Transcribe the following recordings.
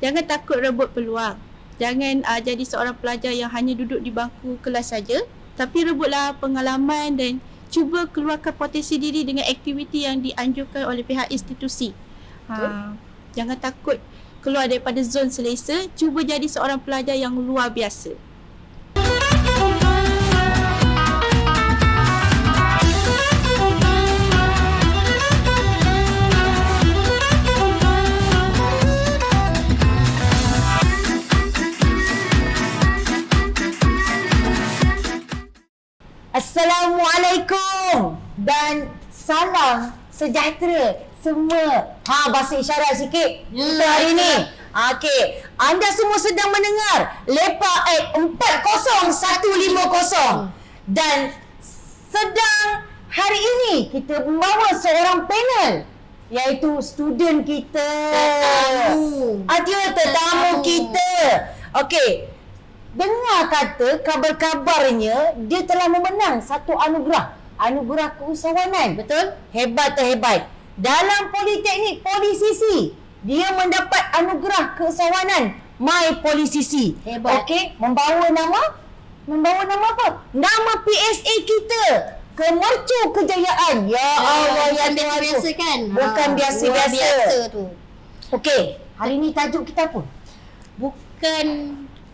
jangan takut rebut peluang. Jangan uh, jadi seorang pelajar yang hanya duduk di bangku kelas saja, tapi rebutlah pengalaman dan cuba keluarkan potensi diri dengan aktiviti yang dianjurkan oleh pihak institusi. Ha, jangan takut keluar daripada zon selesa, cuba jadi seorang pelajar yang luar biasa. Assalamualaikum dan salam sejahtera semua. Ha bahasa isyarat sikit kita hari ni. Okey, anda semua sedang mendengar Lepa eh 40150 dan sedang hari ini kita membawa seorang panel iaitu student kita. Tetamu. Tetamu Tetamu. kita. Okey, Dengar kata kabar-kabarnya dia telah memenang satu anugerah. Anugerah keusahawanan. Betul? Hebat terhebat. Dalam Politeknik Polisisi, dia mendapat anugerah keusahawanan My Polisisi. Hebat. Okey, membawa nama membawa nama apa? Nama PSA kita. Kemercu Kejayaan. Ya Allah ya bukan Tuhan. biasa kan? Bukan Ha, biasa-biasa. biasa tu. Okey, hari ni tajuk kita apa? Bukan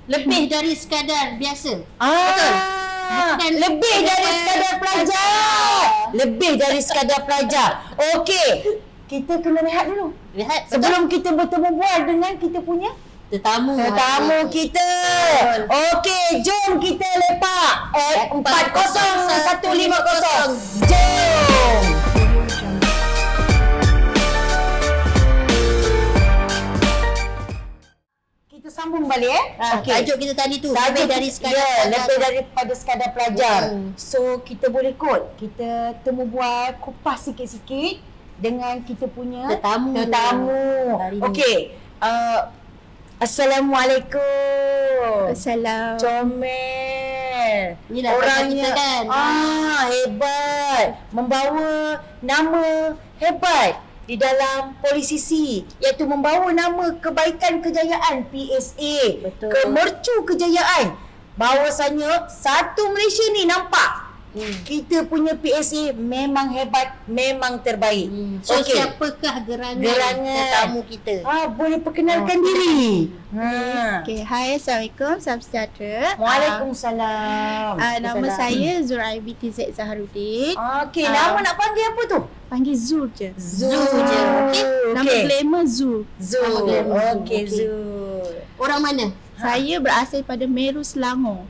lebih dari sekadar biasa. Ah, Bukan lebih dari sekadar pelajar. Lebih dari sekadar pelajar. Okey. Kita kena rehat dulu. Lihat betul? Sebelum kita bertemu bual dengan kita punya tetamu. tetamu kita. Okey, jom kita lepak. Eh, 40150. Jom. Sambung balik eh. Ha, Okey. Tajuk kita tadi tu Tajuk lebih dari sekadar ya, sekadar lebih daripada sekadar pelajar. Hmm. So kita boleh kot kita temu bual kupas sikit-sikit dengan kita punya Tetamu. Tetamu. Okey. Uh, Assalamualaikum. Assalam. Comel. Inilah pasal kita kan. Ah, hebat. Membawa nama hebat di dalam polisisi iaitu membawa nama kebaikan kejayaan PSA Betul. kemercu kejayaan bahawasanya satu Malaysia ni nampak Hmm. kita punya PSA memang hebat memang terbaik Hmm. So Okey. siapakah gerangan, Gerangan. tetamu kita? Ah, boleh perkenalkan diri. Ha. Okay, hai Assalamualaikum, salam sejahtera. Waalaikumsalam. Uh, nama saya Zurai binti Zaid Zaharuddin. Okey, Ah. nama nak panggil apa tu? Panggil Zul je. Zul je, okey? Nama Okey. glamour Zul. Zul. Nama glamour Zul, Okey, okey. Zul. Orang mana? Saya berasal pada Meru Selangor.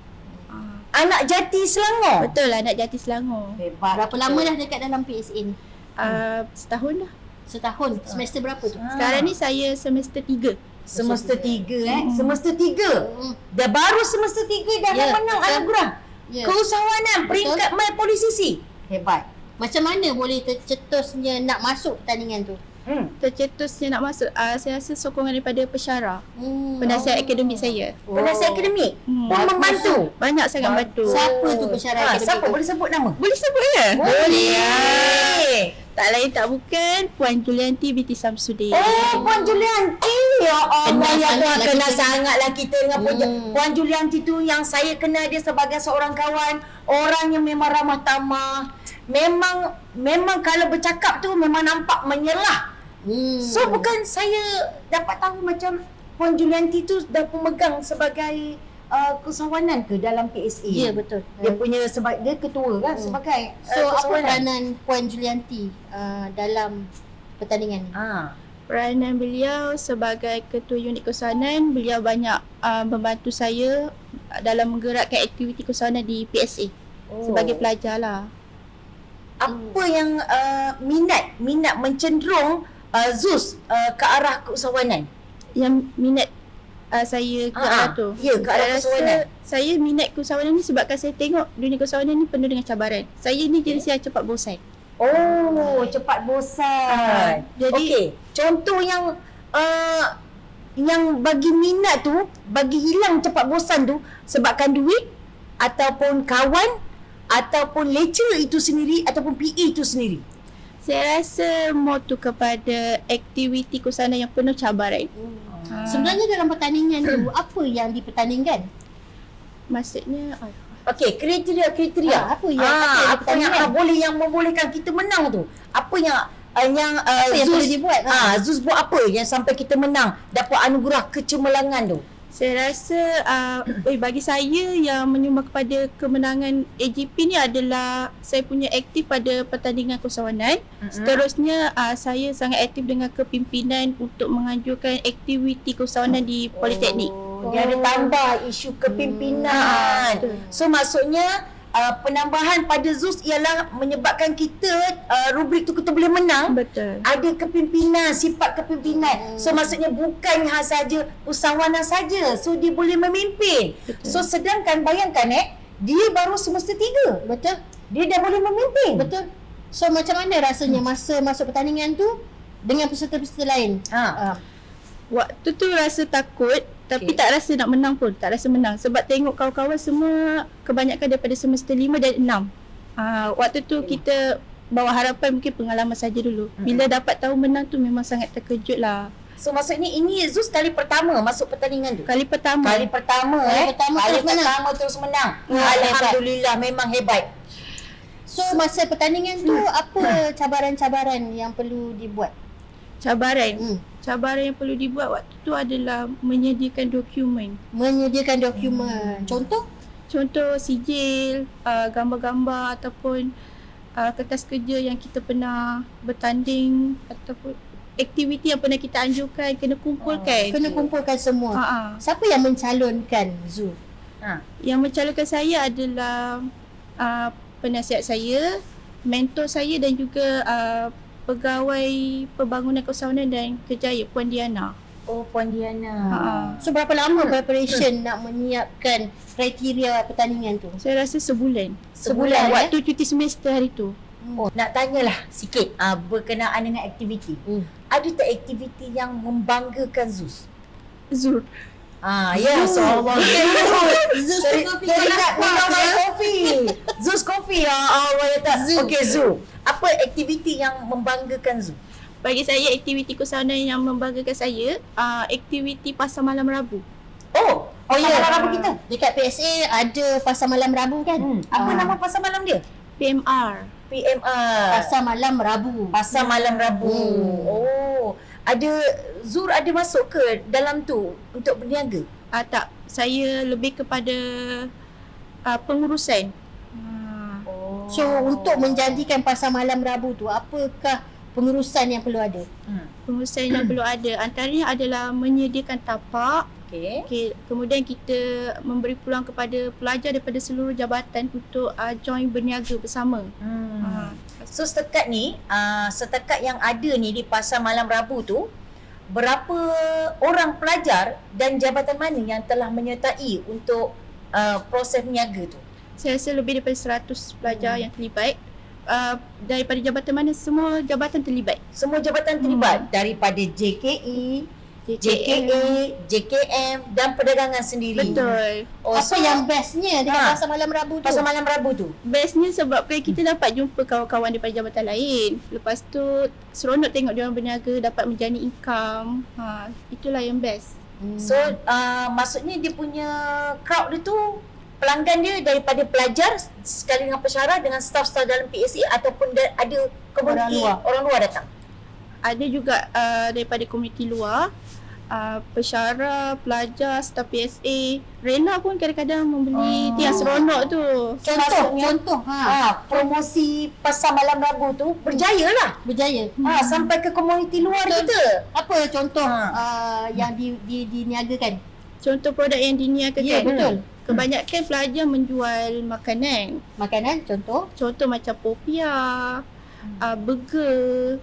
Ah, Anak jati Selangor. Betul lah, anak jati Selangor. Hebat. Berapa lama dah dekat dalam PSA ni? Uh, setahun dah. Setahun. Semester berapa tu? Ah. Sekarang ni saya semester tiga. semester tiga eh. Hmm. Semester tiga. Hmm. Dah baru semester tiga dah dah menang betul. anugerah. Ya. Keusahawanan peringkat My Polisisi. Hebat. Macam mana boleh tercetusnya nak masuk pertandingan tu? Hmm. Tercetusnya nak masuk, uh, saya rasa sokongan daripada pesyarah. Hmm. Penasihat oh. akademik saya. Penasihat akademik Hmm. pun membantu. Banyak sangat Bagus. bantu. Siapa tu pensyarah Ha, akademik siapa tu? boleh sebut nama? Boleh sebut ya? Boleh. Tak lain tak bukan Puan Julianti binti Samsudin. Oh, Puan Julianti. Ya Allah, ya sangat Tuhan. lah Kenal kita. sangatlah kita dengan Puan, Hmm. Puan Julianti tu yang saya kenal dia sebagai seorang kawan. Orang yang memang ramah tamah. Memang memang kalau bercakap tu memang nampak menyelah. Hmm. So bukan saya dapat tahu macam Puan Julianti tu dah pemegang sebagai uh, keusahawanan ke dalam PSA. Ya betul. Dia punya sebab dia ketua kan Hmm. sebagai So uh, apa keusahawanan. peranan Puan Julianti uh, dalam pertandingan ni? Ah. Peranan beliau sebagai ketua unit keusahanan, beliau banyak uh, membantu saya dalam menggerakkan aktiviti keusahanan di PSA Oh. sebagai pelajar lah. apa yang uh, minat minat mencenderung uh, Zuz uh, ke arah keusahawanan? Yang minat uh, saya ke Ah, arah ah. tu. Ya, ke arah keusahawanan. Saya minat keusahawanan ni sebabkan saya tengok dunia keusahawanan ni penuh dengan cabaran. Saya ni jenis yang cepat bosan. Oh, cepat bosan. Jadi- okey, contoh yang uh, yang bagi minat tu, bagi hilang cepat bosan tu sebabkan duit ataupun kawan ataupun lecturer itu sendiri ataupun PE itu sendiri. Saya rasa more tu kepada aktiviti keusahanan yang penuh cabaran. Ah. Sebenarnya dalam pertandingan tu apa yang dipertandingkan? Maksudnya ah, Okey, kriteria-kriteria. Ah, apa yang- ah, apa yang yang ah, boleh yang membolehkan kita menang tu? Apa yang uh, yang uh, Apa yang Zeus perlu dibuat? Ha. Ah, Zeus buat apa yang sampai kita menang dapat anugerah kecemerlangan tu? Saya rasa uh, eh, bagi saya yang menyumbang kepada kemenangan AGP ni adalah saya punya aktif pada pertandingan kesawanan. Mm-mm. Seterusnya uh, saya sangat aktif dengan kepimpinan untuk menganjurkan aktiviti kesawanan di Politeknik. Oh, dia ada tambah isu kepimpinan. Betul. so maksudnya uh, penambahan pada Zeus ialah menyebabkan kita uh, rubrik tu kita boleh menang Betul. ada kepimpinan, sifat kepimpinan. So maksudnya bukan hanya saja usahawanah saja. So dia boleh memimpin. Betul. So sedangkan bayangkan eh, dia baru semester tiga. Betul? Dia dah boleh memimpin. Betul. So macam mana rasanya masa masuk pertandingan tu dengan peserta-peserta lain? Ha. Ah, Waktu tu rasa takut tapi Okey. tak rasa nak menang pun, tak rasa menang sebab tengok kawan-kawan semua kebanyakan daripada semester 5 dan 6. Ah waktu tu kita bawa harapan mungkin pengalaman saja dulu. Bila dapat tahu menang tu memang sangat terkejut lah. So maksudnya ini Zeus kali pertama masuk pertandingan tu. Kali pertama. Kali pertama Kali eh. pertama kali terus menang. pertama terus menang. Wah, Alhamdulillah memang hebat. So masa pertandingan tu apa cabaran-cabaran yang perlu dibuat? Cabaran. Hmm. Cabaran yang perlu dibuat waktu tu adalah menyediakan dokumen. Menyediakan dokumen. Contoh? Contoh sijil, uh, gambar-gambar ataupun uh, kertas kerja yang kita pernah bertanding ataupun aktiviti yang pernah kita anjurkan kena kumpulkan. Kena kumpulkan semua. Ha. Siapa yang mencalonkan Zu? Ha. Yang mencalonkan saya adalah uh, penasihat saya, mentor saya dan juga uh, pegawai pembangunan kesawanan dan kejaya Puan Diana. Oh Puan Diana. Ha. So berapa lama preparation nak menyiapkan kriteria pertandingan tu? Saya rasa sebulan. Sebulan, eh? Waktu cuti semester hari tu. Oh, nak tanyalah sikit uh, berkenaan dengan aktiviti. Hmm. Ada tak aktiviti yang membanggakan Zeus? Zur. Ah, ya, so Allah. Zeus Coffee minum air kopi. Zeus Coffee. Ya Allah ya tak. Zoo. Okey, Zoo. Apa aktiviti yang membanggakan Zoo? Bagi saya aktiviti kesawanan yang membanggakan saya, uh, aktiviti pasar malam Rabu. Oh, oh ya, ya. Rabu kita. Dekat PSA ada pasar malam Rabu kan? Hmm. Apa Ah. nama pasar malam dia? PMR. PMR. Pasar malam Rabu. Pasar Malam Rabu. Hmm. Oh, ada Zur ada masuk ke dalam tu untuk berniaga? Uh, tak, saya lebih kepada uh, pengurusan. Uh, Oh. So untuk menjadikan pasar malam Rabu tu apakah pengurusan yang perlu ada? hmm. pengurusan yang perlu ada antaranya adalah menyediakan tapak Okey. okay, kemudian kita memberi peluang kepada pelajar daripada seluruh jabatan untuk uh, join berniaga bersama. Hmm. uh, So setakat ni, uh, setakat yang ada ni di Pasar Malam Rabu tu, berapa orang pelajar dan jabatan mana yang telah menyertai untuk uh, proses berniaga tu? saya rasa lebih daripada 100 pelajar yang terlibat. Uh, daripada jabatan mana semua jabatan terlibat? Semua jabatan terlibat. Daripada JKE, JKA, JKM dan perdagangan sendiri. betul Oh, Apa so yang bestnya dekat Ha. pasar malam Rabu tu? Pasar Malam Rabu tu? bestnya sebabkan kita dapat jumpa kawan-kawan daripada jabatan lain lepas tu seronok tengok dia orang berniaga dapat menjani income ha, itulah yang best Hmm. So uh, maksudnya dia punya crowd dia tu pelanggan dia daripada pelajar sekali dengan pensyarah dengan staff-staff dalam PSA ataupun da- ada komuniti Orang luar. orang luar datang. ada juga uh, daripada komuniti luar uh, pensyarah, pelajar, staf PSA rela pun kadang-kadang membeli Oh. yang seronok tu contoh, contoh ha. Ha, promosi pasar malam Rabu tu berjaya lah. Berjaya. Ha, sampai ke komuniti luar Betul. kita. Apa contoh Ha. uh, yang di, di, diniagakan? contoh produk yang diniagakan Ya, betul. kebanyakan pelajar menjual makanan Makanan contoh. contoh macam popiah uh, burger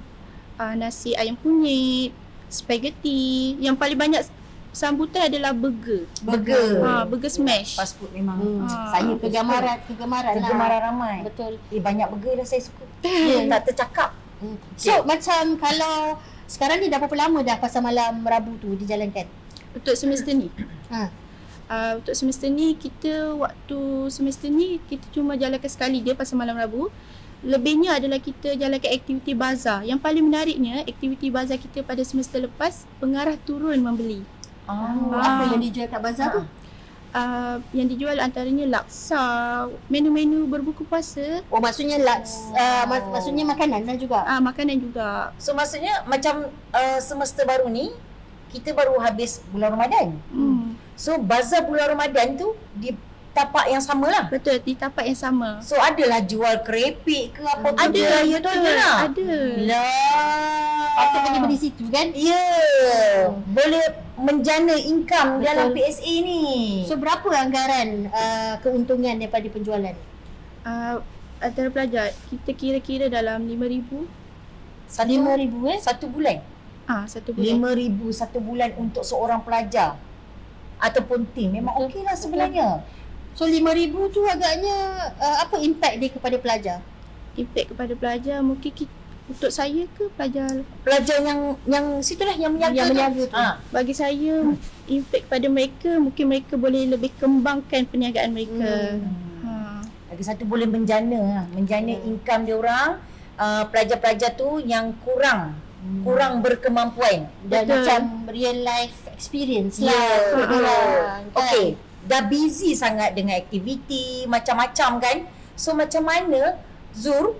uh, nasi ayam kunyit spaghetti yang paling banyak sambutan adalah burger Burger. ha, burger smash Fast food memang Hmm. Ah, saya kegemaran kegemaran lah. kegemaran ramai. Betul. Eh banyak burger dah saya suka. Ya. tak tercakap. Hmm. So macam kalau sekarang ni dah berapa lama dah pasar malam Rabu tu dijalankan? untuk semester ni Ha. uh, untuk semester ni kita waktu semester ni kita cuma jalankan sekali je pasal malam Rabu. Lebihnya adalah kita jalankan aktiviti bazar. Yang paling menariknya aktiviti bazar kita pada semester lepas pengarah turun membeli. Oh. Apa Ah. yang dijual kat bazar tu? Uh, yang dijual antaranya laksa, menu-menu berbuka puasa, Oh maksudnya laks, uh, mak- maksudnya makanan lah juga. uh, makanan juga. So maksudnya macam uh, semester baru ni kita baru habis bulan Ramadan. Hmm. So bazar bulan Ramadan tu di tapak yang sama lah. Betul, di tapak yang sama. So adalah jual kerepek ke apa Ada, tu raya tu ada lah. Ada. Lah. Patut pergi di situ kan? Ya. Boleh menjana income Betul. dalam PSA ni. So berapa anggaran uh, keuntungan daripada penjualan? Uh, antara pelajar, kita kira-kira dalam RM5,000 satu, RM5,000 eh? satu bulan. ah satu bulan. RM5,000 satu bulan untuk seorang pelajar ataupun tim memang okey lah sebenarnya. So RM5,000 tu agaknya uh, apa impact dia kepada pelajar? Impact kepada pelajar mungkin kita, untuk saya ke pelajar Pelajar yang yang situlah yang menjaga Yang tu. menjaga tu. Ha. bagi saya impact kepada mereka mungkin mereka boleh lebih kembangkan perniagaan mereka. Hmm. Ha. Lagi satu boleh menjana lah. Menjana income dia orang uh, pelajar-pelajar tu yang kurang kurang berkemampuan. Dan Betul. macam real life experience lah. betul. diorang, kan? Okey, dah busy sangat dengan aktiviti macam-macam kan. So macam mana Zur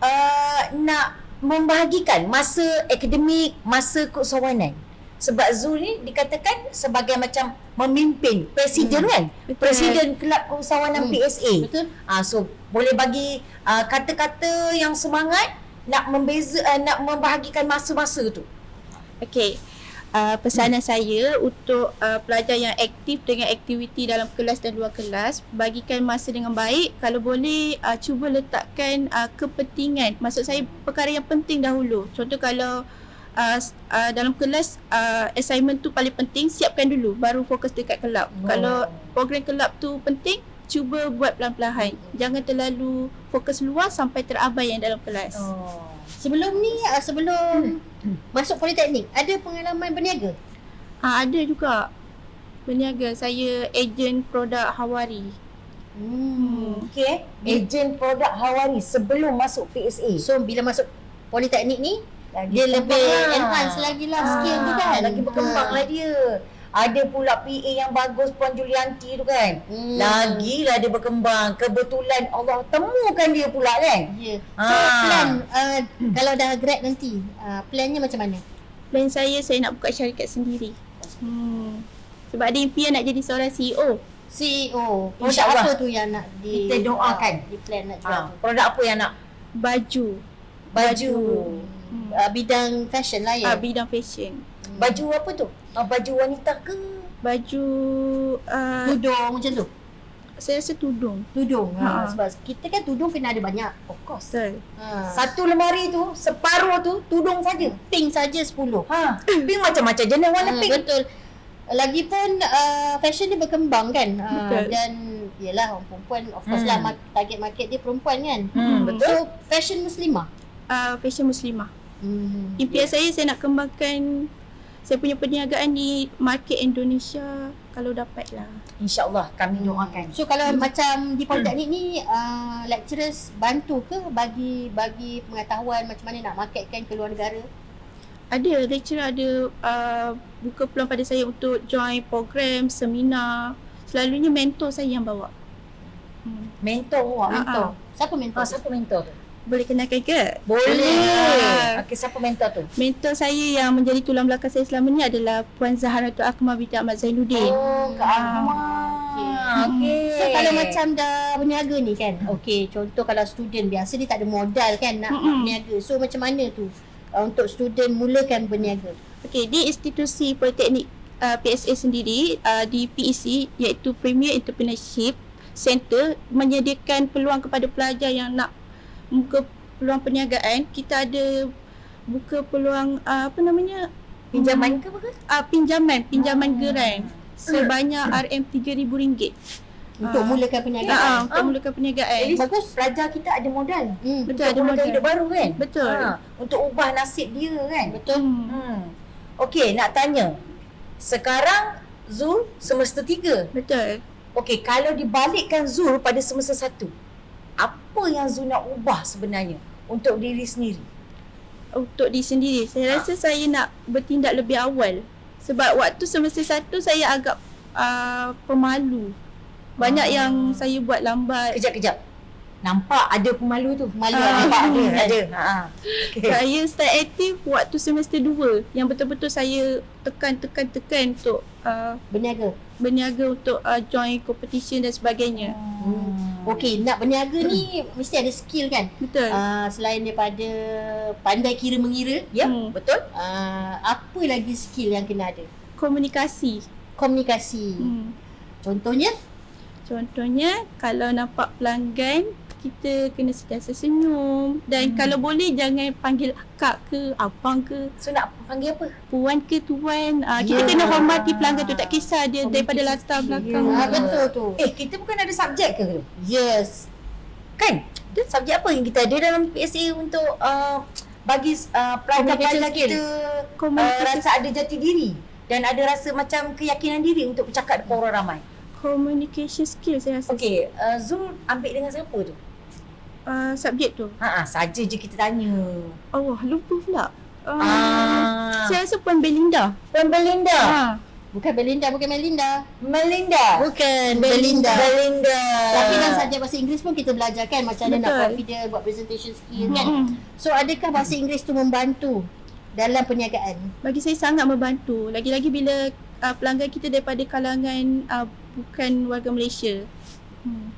uh, nak membahagikan masa akademik, masa keusahawanan? Sebab Zur ni dikatakan sebagai macam memimpin presiden kan? Betul. Presiden Kelab Keusahawanan Hmm. PSA. Betul? Ah so boleh bagi uh, kata-kata yang semangat nak membeza uh, nak membahagikan masa-masa tu. Okey. Uh, pesanan saya untuk uh, pelajar yang aktif dengan aktiviti dalam kelas dan luar kelas bagikan masa dengan baik. Kalau boleh uh, cuba letakkan uh, kepentingan. Maksud saya perkara yang penting dahulu. Contoh kalau uh, uh, dalam kelas uh, assignment tu paling penting siapkan dulu. Baru fokus dekat kelab. Oh. kalau program kelab tu penting cuba buat perlahan-lahan jangan terlalu fokus luar sampai terabai yang dalam kelas. Oh. Sebelum ni, uh, sebelum masuk politeknik, ada pengalaman berniaga? Ah ada juga berniaga. Saya ejen produk Hawari. Hmm. Okey eh. Ejen produk Hawari sebelum masuk PSA. So bila masuk politeknik ni, Lagi dia lebih lah. enhance lagi lah Ah, skill tu kan. Lagi berkembang lah dia. Ada pula PA yang bagus Puan Julianti tu kan. Hmm. Lagilah dia berkembang. Kebetulan Allah temukan dia pula kan. Ya. So Ah. plan uh, kalau dah grad nanti, uh, plannya macam mana? Plan saya saya nak buka syarikat sendiri. Hmm. Sebab ada impian nak jadi seorang CEO. CEO. Produk apa tu yang nak di Kita doakan. uh, di plan nak jual Ha, produk apa yang nak? Baju. Baju. Hmm. Uh, bidang fashion lah ya. Ah, bidang fashion. Baju apa tu? Ah, baju wanita ke? Baju uh, Tudung macam tu. saya rasa tudung. Tudung. Ha. Ha. sebab kita kan tudung kena ada banyak. Of course. Betul. Ha. Satu lemari tu, separuh tu tudung saja. pink saja 10. Ha, pink macam-macam jenis warna Ah, pink. Betul. Lagipun uh, fashion dia berkembang kan. Uh, Betul. dan yalah orang perempuan of course Hmm. lah target market dia perempuan kan. Hmm, betul. So fashion muslimah. Uh, fashion muslimah. Hmm. Impian saya saya nak kembangkan saya punya perniagaan di market Indonesia kalau dapat lah. InsyaAllah kami doakan. So kalau macam di politeknik ni uh, lecturers bantu ke bagi bagi pengetahuan macam mana nak marketkan ke luar negara? Ada lecturer ada uh, buka peluang pada saya untuk join program, seminar. Selalunya mentor saya yang bawa. Hmm. Mentor awak. Ah, Mentor. Siapa mentor? Ha, siapa mentor tu? Boleh kenalkan ke? Boleh. Ah. Okey, siapa mentor tu? Mentor saya yang menjadi tulang belakang saya selama ni adalah Puan Zaharatul Akmal binti Ahmad Zainuddin. Oh, Kak Ahmad. Okey. So kalau macam dah berniaga ni kan Okay contoh kalau student biasa dia tak ada modal kan nak Mm-mm. berniaga So macam mana tu uh, untuk student mulakan berniaga Okey, di institusi Politeknik uh, PSA sendiri uh, di PEC iaitu Premier Entrepreneurship Center menyediakan peluang kepada pelajar yang nak buka peluang perniagaan. Kita ada buka peluang uh, apa namanya? pinjaman ke apa ke? Uh, pinjaman, pinjaman Ah. geran sebanyak RM3,000. Untuk Ah. mulakan perniagaan uh, untuk Ah. mulakan perniagaan. Least bagus pelajar kita ada modal. hmm. Betul, Untuk ada modal. hidup baru kan? Betul. Ha, untuk ubah nasib dia kan? Betul Hmm. Hmm. Okey, nak tanya. Sekarang Zul semester 3. Betul. Okey, kalau dibalikkan Zul pada semester 1, apa yang Zul nak ubah sebenarnya untuk diri sendiri? Untuk diri sendiri, saya rasa saya nak bertindak lebih awal Sebab waktu semester satu saya agak uh, pemalu. Banyak Ah. yang saya buat lambat. Kejap kejap. Nampak ada pemalu tu. Malu Ah. Nampak ada, ada. Ha. Okay. Saya start aktif waktu semester 2 yang betul-betul saya tekan-tekan-tekan untuk uh, Berniaga. Berniaga untuk uh, join competition dan sebagainya. Hmm. Okey, nak berniaga ni mesti ada skill kan? Betul. Uh, selain daripada pandai kira mengira, Ya, Hmm. betul. uh, apa lagi skill yang kena ada? Komunikasi. Komunikasi. Hmm. Contohnya? Contohnya kalau nampak pelanggan kita kena sentiasa senyum dan Hmm. kalau boleh jangan panggil akak ke abang ke So nak panggil apa? puan ke tuan uh, kita Ya. kena hormati pelanggan tu tak kisah dia daripada Komunikasi latar skill. belakang Ya. Ah, betul tu. Eh, kita bukan ada subjek ke? Yes. Kan? Subjek apa yang kita ada dalam PSA untuk uh, bagi uh, Communication kita uh, rasa ada jati diri dan ada rasa macam keyakinan diri untuk bercakap depan orang ramai. communication skill saya rasa Okey, uh, Zul ambil dengan siapa tu? Uh, subjek tu Ha ah, saja je kita tanya. Allah lupa pula uh, Ah. saya rasa puan Belinda Puan Belinda. ha. Bukan Belinda, bukan Melinda. Melinda. Bukan Belinda. Belinda. Tapi dalam subjek bahasa Inggeris pun kita belajar kan macam mana nak confident buat presentation skill kan. Mm-mm. So adakah bahasa Inggeris tu membantu dalam perniagaan? bagi saya sangat membantu lagi-lagi bila uh, pelanggan kita daripada kalangan uh, bukan warga Malaysia hmm.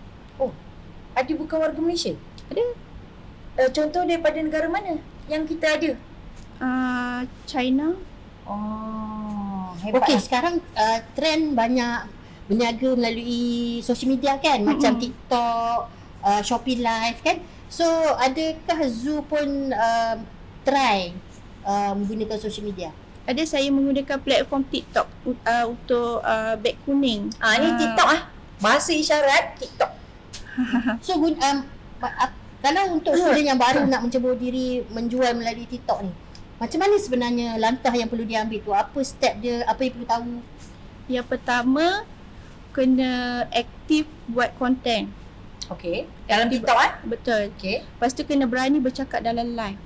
Ada bukan warga Malaysia? Ada. Uh, contoh daripada negara mana yang kita ada? uh, China Oh, hebat. Okey, lah. sekarang uh, trend banyak berniaga melalui social media kan macam Mm-mm. TikTok, uh, Shopee Live kan. So adakah Zoo pun uh, try uh, menggunakan social media? ada saya menggunakan platform TikTok uh, untuk uh, beg kuning Ah, ni Ah. TikTok ah. Bahasa isyarat TikTok. So gun, um, kalau untuk student yang baru nak mencebur diri menjual melalui TikTok ni, macam mana sebenarnya langkah yang perlu diambil tu? Apa step dia? Apa yang perlu tahu? yang pertama kena aktif buat konten Okey. Dalam TikTok ah. betul Okey. lepas tu kena berani bercakap dalam live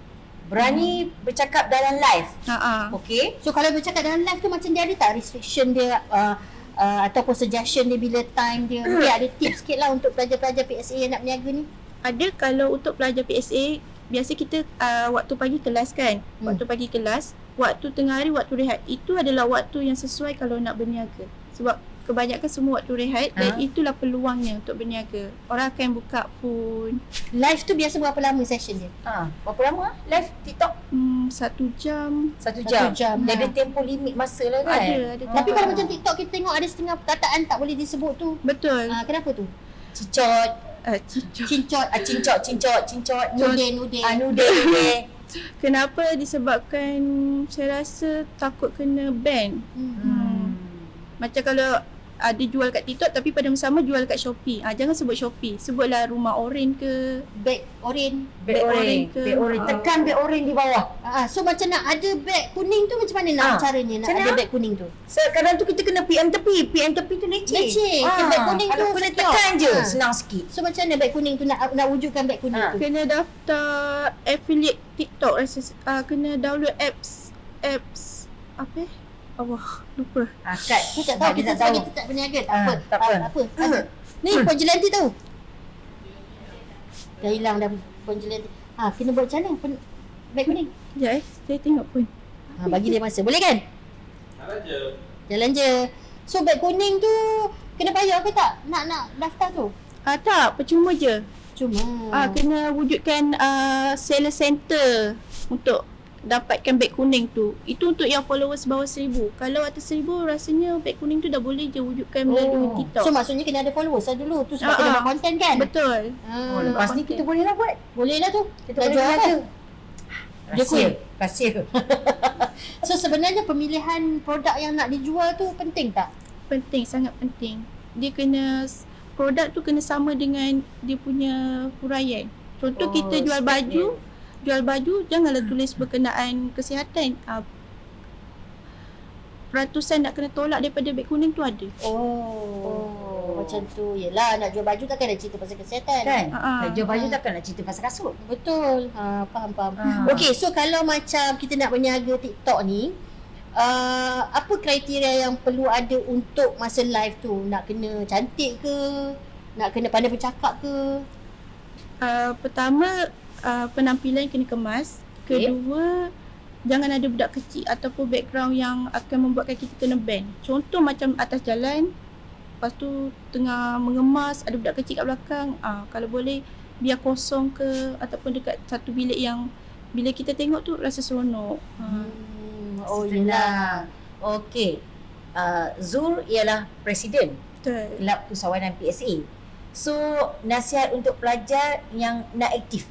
Berani bercakap dalam live. ha ah Okey. So kalau bercakap dalam live tu macam dia ada tak restriction dia uh, uh, ataupun suggestion dia bila time dia? Mungkin ada tips sikit lah untuk pelajar-pelajar PSA yang nak berniaga ni. Ada kalau untuk pelajar PSA biasa kita uh, waktu pagi kelas kan Hmm. waktu pagi kelas waktu tengah hari waktu rehat itu adalah waktu yang sesuai kalau nak berniaga sebab kebanyakan semua waktu rehat dan Ha. itulah peluangnya untuk berniaga orang akan buka phone Live tu biasa berapa lama session dia? Ah, berapa lama ah live TikTok? hmm, satu jam Satu Satu jam. jam, Dia ha. ada tempoh limit masa lah kan? ada ada Tapi Ah. kalau macam TikTok kita tengok ada setengah perkataan tak boleh disebut tu. betul Uh, kenapa tu? Cicot, uh, cicok. Cincot, ah, cincot, cincot, cincot. nude, nude. Ah, nude, nude. kenapa disebabkan saya rasa takut kena ban Hmm. Hmm. macam kalau ada jual kat TikTok tapi pada masa sama jual kat Shopee. Ah jangan sebut Shopee. Sebutlah rumah oren ke. Beg oren. Beg oren, ke? beg oren. Ah. Tekan beg oren di bawah. Ah, so macam nak ada beg kuning tu macam mana nak Ah, caranya nak macam ada beg kuning tu? So, kadang tu kita kena PM tepi. PM tepi tu leceh. Leceh. Beg kuning tu kena secure. tekan je, Ah. senang sikit. So macam mana beg kuning tu nak nak wujudkan beg kuning Ah. tu? Kena daftar affiliate TikTok rasa uh, kena download apps apps apa? eh? Allah lupa. Ah, kat. Kita tak Ah, tahu kita tak sebagai tetap berniaga tak Ah, apa. tak apa. Ah, apa. Ada. Ni Puan Jelanti tahu. Dah hilang dah Puan Jelanti. Ha, kena buat macam mana? Pen, beg kuning. Ya eh, saya tengok pun. Ha, bagi dia masa. Boleh kan? Jalan je. Jalan je. So beg kuning tu kena bayar ke tak? Nak nak daftar tu? Ah tak, percuma je. Cuma. Ah kena wujudkan uh, seller center untuk dapatkan beg kuning tu. Itu untuk yang followers bawah seribu. Kalau atas seribu rasanya beg kuning tu dah boleh je wujudkan melalui Oh. TikTok. So maksudnya kena ada followers lah dulu tu sebab Ah, kena ah. buat konten kan? Betul. Ah, Oh, lepas ni kita boleh lah buat. boleh lah tu. Kita Dah boleh jual apa? Dia Rahsia. Rahsia. So sebenarnya pemilihan produk yang nak dijual tu penting tak? Penting, sangat penting. Dia kena produk tu kena sama dengan dia punya huraian. Contoh Oh, kita jual baju, jual baju janganlah tulis berkenaan kesihatan. Ah, peratusan nak kena tolak daripada beg kuning tu ada. Oh. Macam tu. Yelah nak jual baju takkan nak cerita pasal kesihatan. Kan? Ah. Nak jual baju takkan nak cerita pasal kasut. Betul. Ha, faham faham. Ah. Okey, so kalau macam kita nak berniaga TikTok ni, uh, apa kriteria yang perlu ada untuk masa live tu? Nak kena cantik ke? Nak kena pandai bercakap ke? Uh, pertama uh, penampilan kena kemas. Kedua jangan ada budak kecil ataupun background yang akan membuatkan kita kena bend. Contoh macam atas jalan lepas tu tengah mengemas ada budak kecil kat belakang. Ah uh, kalau boleh biar kosong ke ataupun dekat satu bilik yang bila kita tengok tu rasa seronok. Uh, Hmm, oh Setenang. yelah. Okey. Uh, Zul ialah presiden betul. Kelab Usahawanan PSA. So, nasihat untuk pelajar yang nak aktif.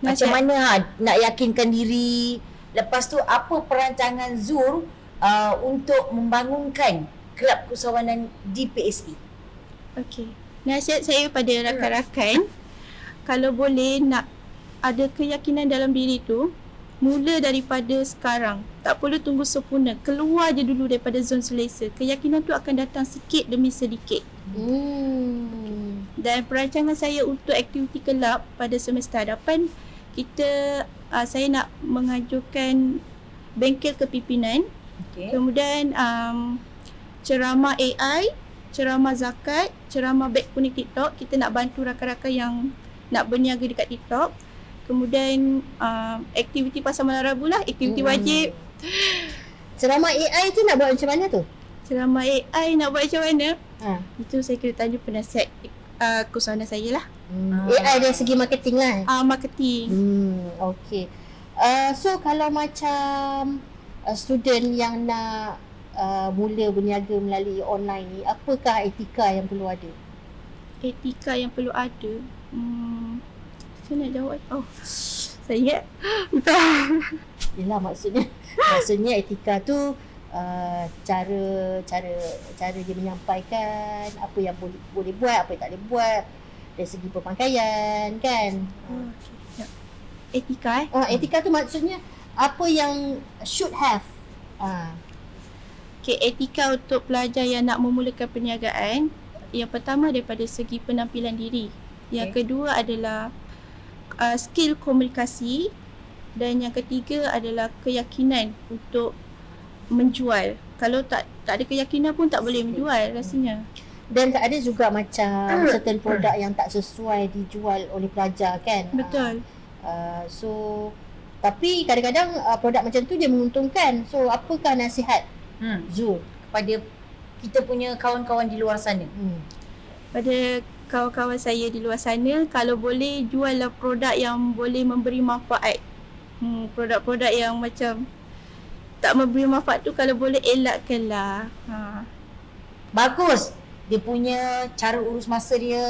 Macam mana ha, nak yakinkan diri. Lepas tu, apa perancangan Zul uh, untuk membangunkan Kelab Usahawanan di PSA? Okey. Nasihat saya pada rakan-rakan kalau boleh nak ada keyakinan dalam diri tu mula daripada sekarang. Tak perlu tunggu sempurna. Keluar je dulu daripada zon selesa. Keyakinan tu akan datang sikit demi sedikit. Hmm. Dan perancangan saya untuk aktiviti kelab pada semester hadapan kita uh, saya nak mengajukan bengkel kepimpinan Okey. Kemudian um, ceramah AI, ceramah zakat, ceramah beg kuning TikTok. Kita nak bantu rakan-rakan yang nak berniaga dekat TikTok. Kemudian um, aktiviti pasar malam Rabu lah, aktiviti Hmm. wajib. Ceramah AI tu nak buat macam mana tu? Ceramah AI nak buat macam mana? Ha. Itu saya kena tanya penasihat uh, kursawana saya lah. Hmm. Ah. AI dari segi marketing lah. Uh, marketing. Hmm, okay. Uh, so kalau macam uh, student yang nak uh, mula berniaga melalui online ni, apakah etika yang perlu ada? Etika yang perlu ada. Hmm, saya nak jawab. Oh, saya ingat. Yelah maksudnya maksudnya etika tu uh, cara cara cara dia menyampaikan apa yang boleh boleh buat, apa yang tak boleh buat dari segi berpakaian kan. Oh, okay. Ya. Etika eh. Uh, etika tu maksudnya apa yang should have. Ah. Okay, etika untuk pelajar yang nak memulakan perniagaan Yang pertama daripada segi penampilan diri Yang Okay. kedua adalah uh, skill komunikasi Dan yang ketiga adalah keyakinan untuk menjual Kalau tak tak ada keyakinan pun tak boleh menjual rasanya Dan tak ada juga macam certain produk yang tak sesuai dijual oleh pelajar kan. Betul Uh, so tapi kadang-kadang uh, produk macam tu dia menguntungkan. So apakah nasihat Hmm. Zul? Kepada kita punya kawan-kawan di luar sana. Hmm. Pada kawan-kawan saya di luar sana Kalau boleh juallah produk yang boleh memberi manfaat hmm, Produk-produk yang macam tak memberi manfaat tu kalau boleh elakkanlah ha. Bagus. Dia punya cara urus masa dia.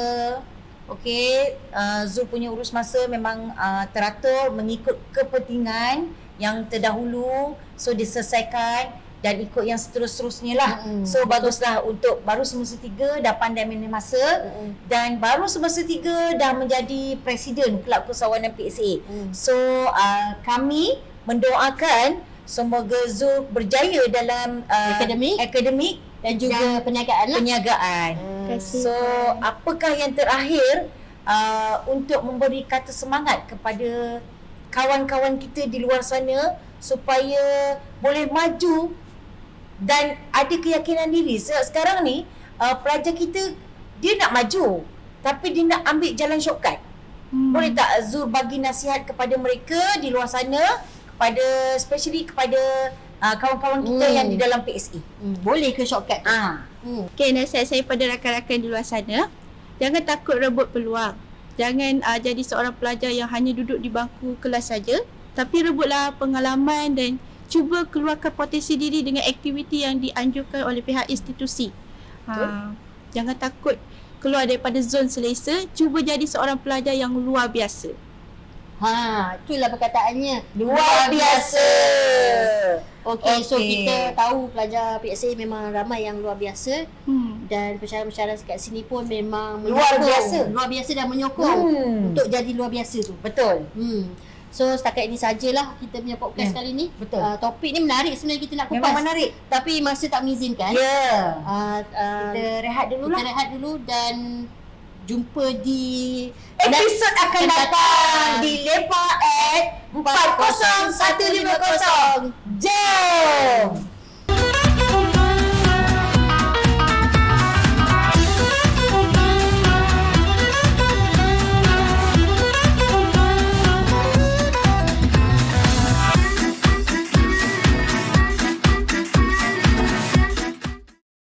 Okey, uh, Zul punya urus masa memang uh, teratur mengikut kepentingan yang terdahulu. So diselesaikan dan ikut yang seterus-terusnya lah. Mm-mm. So baguslah untuk baru semester tiga dah pandai manage masa Mm-mm. dan baru semester tiga dah menjadi presiden Kelab Kesawanan PSA. Mm. So uh, kami mendoakan semoga Zul berjaya dalam uh, Akademik. akademik Dan juga perniagaan lah. perniagaan. Hmm. So apakah yang terakhir uh, untuk memberi kata semangat kepada kawan-kawan kita di luar sana supaya boleh maju dan ada keyakinan diri. Sebab sekarang ni uh, pelajar kita dia nak maju tapi dia nak ambil jalan shortcut. Hmm. Boleh tak Zul bagi nasihat kepada mereka di luar sana kepada especially kepada uh, kawan-kawan kita Hmm. yang di dalam PSE. Hmm. Boleh ke shortcut tu? Ah. Hmm. Okay, nasihat saya pada rakan-rakan di luar sana, jangan takut rebut peluang. Jangan uh, jadi seorang pelajar yang hanya duduk di bangku kelas saja, tapi rebutlah pengalaman dan cuba keluarkan potensi diri dengan aktiviti yang dianjurkan oleh pihak institusi. Ha, jangan takut keluar daripada zon selesa, cuba jadi seorang pelajar yang luar biasa. Ha, itulah perkataannya. Luar biasa. Okey, so Okey. kita tahu pelajar PSA memang ramai yang luar biasa Hmm. dan pensyarah-pensyarah kat sini pun memang Luar menyokong. biasa. Luar biasa dan menyokong Hmm. untuk jadi luar biasa tu. Betul. Hmm. So setakat ini sajalah kita punya podcast Ya, kali ni. betul. Uh, topik ni menarik sebenarnya kita nak kupas. Memang menarik. Tapi masa tak mengizinkan. Ya. Yeah. Uh, uh, Kita rehat dulu kita lah. rehat dulu dan jumpa di Episod akan datang. di Lepa at 40150. Jom!